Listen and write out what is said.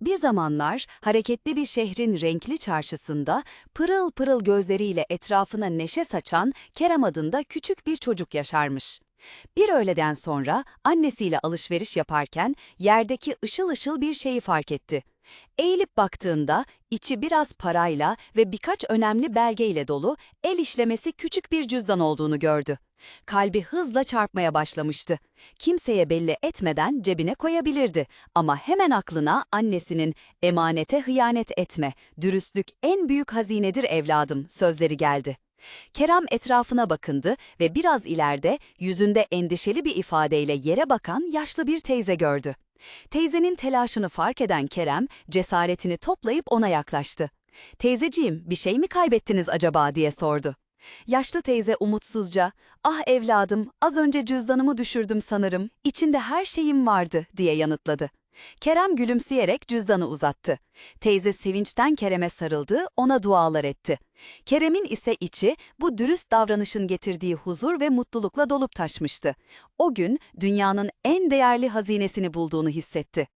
Bir zamanlar hareketli bir şehrin renkli çarşısında pırıl pırıl gözleriyle etrafına neşe saçan Kerem adında küçük bir çocuk yaşarmış. Bir öğleden sonra annesiyle alışveriş yaparken yerdeki ışıl ışıl bir şeyi fark etti. Eğilip baktığında içi biraz parayla ve birkaç önemli belgeyle dolu el işlemesi küçük bir cüzdan olduğunu gördü. Kalbi hızla çarpmaya başlamıştı. Kimseye belli etmeden cebine koyabilirdi ama hemen aklına annesinin emanete hıyanet etme, dürüstlük en büyük hazinedir evladım sözleri geldi. Kerem etrafına bakındı ve biraz ileride yüzünde endişeli bir ifadeyle yere bakan yaşlı bir teyze gördü. Teyzenin telaşını fark eden Kerem cesaretini toplayıp ona yaklaştı. Teyzeciğim bir şey mi kaybettiniz acaba diye sordu. Yaşlı teyze umutsuzca, ah evladım az önce cüzdanımı düşürdüm sanırım, içinde her şeyim vardı diye yanıtladı. Kerem gülümseyerek cüzdanı uzattı. Teyze sevinçten Kerem'e sarıldı, ona dualar etti. Kerem'in ise içi bu dürüst davranışın getirdiği huzur ve mutlulukla dolup taşmıştı. O gün dünyanın en değerli hazinesini bulduğunu hissetti.